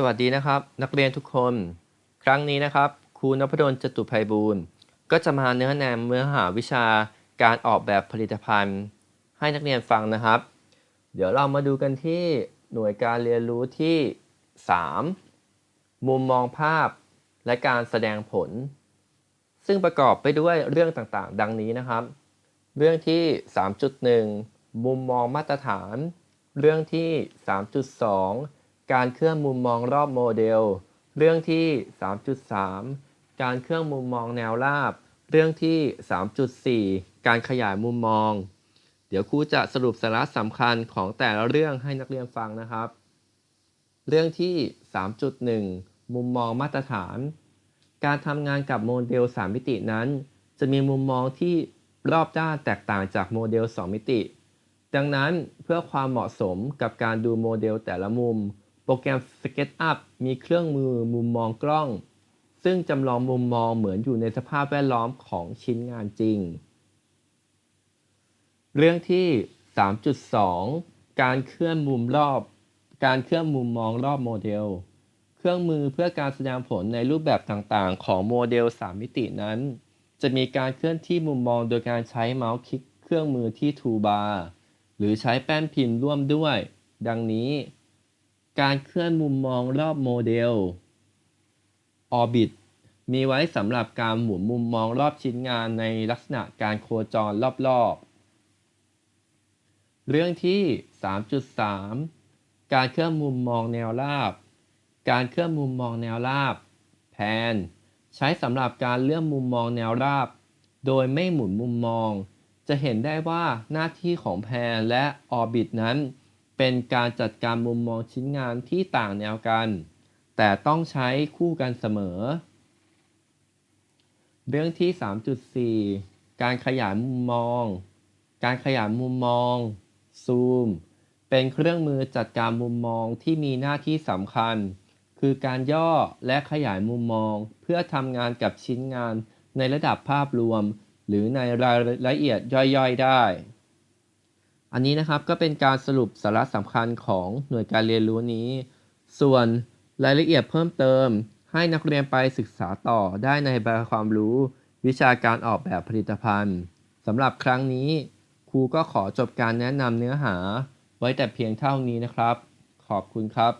สวัสดีนะครับ นักเรียนทุกคน ครั้งนี้นะครับครูนพดลจตุภัยบูรณ์ ก็จะมาเนื้อแนมเนื้อหาวิชาการออกแบบผลิตภัณฑ์ ให้นักเรียนฟังนะครับ เดี๋ยวเรามาดูกันที่หน่วยการเรียนรู้ที่ 3 มุมมองภาพและการแสดงผล ซึ่งประกอบไปด้วยเรื่องต่างๆ ดังนี้นะครับ เรื่องที่ 3.1 มุมมองมาตรฐาน เรื่องที่ 3.2 การเคลื่อนมุมมองรอบโมเดล เรื่องที่ 3.3 การเคลื่อนมุมมองแนวราบ เรื่องที่ 3.4 การขยายมุมมอง เดี๋ยวครูจะสรุปสาระสำคัญของแต่ละเรื่องให้นักเรียนฟังนะครับ เรื่องที่ 3.1 มุมมองมาตรฐาน การทำงานกับโมเดล 3 มิตินั้น จะมีมุมมองที่รอบด้านแตกต่างจากโมเดล 2 มิติ ดังนั้นเพื่อความเหมาะสมกับการดูโมเดลแต่ละมุม โปรแกรม SketchUp มีเครื่องมือมุมมองกล้อง ซึ่งจำลองมุมมองเหมือนอยู่ในสภาพแวดล้อมของชิ้นงานจริง เรื่องที่ 3.2 การเคลื่อนมุมรอบ การเคลื่อนมุมมองรอบโมเดล เครื่องมือเพื่อการแสดงผลในรูปแบบต่างๆ ของโมเดล 3 มิตินั้น จะมีการเคลื่อนที่มุมมองโดยการใช้เมาส์คลิกเครื่องมือที่ทูบาร์หรือใช้แป้นพิมพ์ร่วมด้วย ดังนี้ การเคลื่อนมุมมองรอบโมเดล Orbit มีไว้สำหรับการหมุนมุมมองรอบชิ้นงานในลักษณะการโคจรรอบๆ เรื่องที่ 3.3 การเคลื่อนมุมมองแนวราบ การเคลื่อนมุมมองแนวราบแพนใช้สำหรับการเลื่อนมุมมองแนวราบ โดยไม่หมุนมุมมอง จะเห็นได้ว่าหน้าที่ของแพนและออร์บิทนั้น เป็นการจัดการมุมมองชิ้นงานที่ต่างแนวกัน แต่ต้องใช้คู่กันเสมอ เรื่องที่ 3.4 การขยายมุมมอง การขยายมุมมอง ซูม เป็นเครื่องมือจัดการมุมมองที่มีหน้าที่สำคัญ คือการย่อและขยายมุมมอง เพื่อทำงานกับชิ้นงานในระดับภาพรวม หรือในรายละเอียดย่อยๆ ได้ อันนี้นะครับก็เป็นการสรุปสาระสำคัญของหน่วยการเรียนรู้นี้ ส่วนรายละเอียดเพิ่มเติม ให้นักเรียนไปศึกษาต่อได้ในใบความรู้ วิชาการออกแบบผลิตภัณฑ์สำหรับครั้งนี้ ครูก็ขอจบการแนะนำเนื้อหา ไว้แต่เพียงเท่านี้นะครับ ขอบคุณครับ